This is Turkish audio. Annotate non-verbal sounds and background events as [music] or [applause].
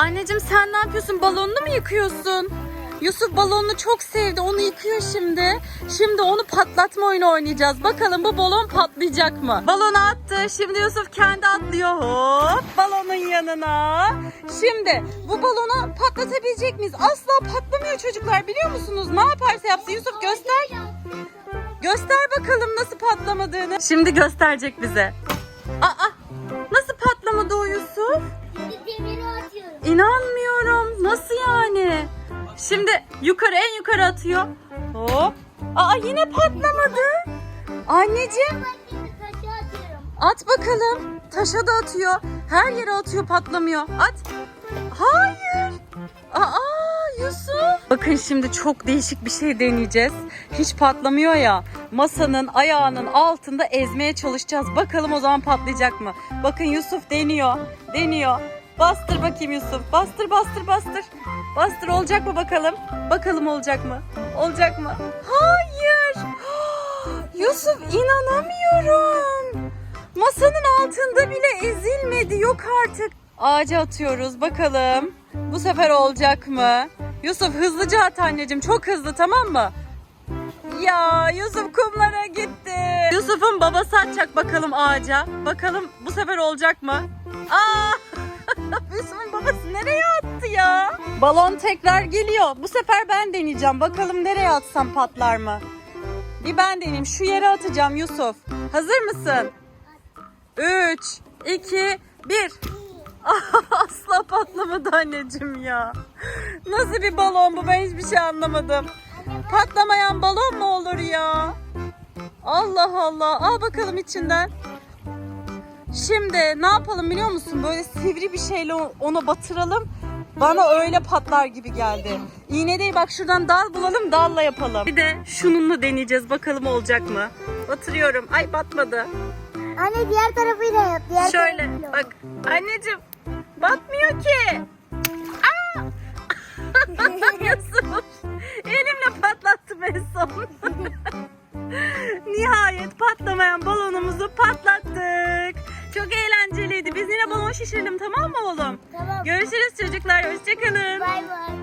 Anneciğim sen ne yapıyorsun? Balonunu mu yıkıyorsun? Yusuf balonunu çok sevdi. Onu yıkıyor şimdi. Şimdi onu patlatma oyunu oynayacağız. Bakalım bu balon patlayacak mı? Balonu attı. Şimdi Yusuf kendi atlıyor. Hop balonun yanına. Şimdi bu balonu patlatabilecek miyiz? Asla patlamıyor çocuklar biliyor musunuz? Ne yaparsa yapsın Yusuf göster. Göster bakalım nasıl patlamadığını. Şimdi gösterecek bize. Aa nasıl patlamadı o Yusuf? İnanmıyorum. Nasıl yani? Şimdi yukarı en yukarı atıyor. Hop. Aa yine patlamadı. Anneciğim at bakalım. Taşa da atıyor. Her yere atıyor patlamıyor. At. Hayır. Aa Yusuf. Bakın şimdi çok değişik bir şey deneyeceğiz. Hiç patlamıyor ya. Masanın ayağının altında ezmeye çalışacağız. Bakalım o zaman patlayacak mı? Bakın Yusuf deniyor. Deniyor. Bastır bakayım Yusuf. Bastır bastır bastır. Bastır olacak mı bakalım? Bakalım olacak mı? Olacak mı? Hayır. [gasps] Yusuf inanamıyorum. Masanın altında bile ezilmedi. Yok artık. Ağaca atıyoruz. Bakalım. Bu sefer olacak mı? Yusuf hızlıca at anneciğim. Çok hızlı tamam mı? Ya Yusuf kumlara gitti. Yusuf'un babası atacak bakalım ağaca. Bakalım bu sefer olacak mı? Aa! [laughs] Yusuf'un babası nereye attı ya? Balon tekrar geliyor. Bu sefer ben deneyeceğim. Bakalım nereye atsam patlar mı? Bir ben deneyeyim. Şu yere atacağım Yusuf. Hazır mısın? 3, 2, 1. Asla patlamadı anneciğim ya. Nasıl bir balon bu? Ben hiçbir şey anlamadım. Patlamayan balon mu olur ya? Allah Allah. Al bakalım içinden. Şimdi ne yapalım biliyor musun? Böyle sivri bir şeyle ona batıralım. Bana öyle patlar gibi geldi. İğne değil bak şuradan dal bulalım dalla yapalım. Bir de şununla deneyeceğiz bakalım olacak mı? Batırıyorum. Ay batmadı. Anne diğer tarafıyla yap. Diğer Şöyle tarafıyla. bak anneciğim batmıyor ki. Aa! [laughs] Yusuf elimle patlattım en son. [laughs] Nihayet patlamayan balonumuzu patlattık. Çok eğlenceliydi. Biz yine balon şişirelim tamam mı oğlum? Tamam. Görüşürüz çocuklar. Hoşçakalın. Bay bay.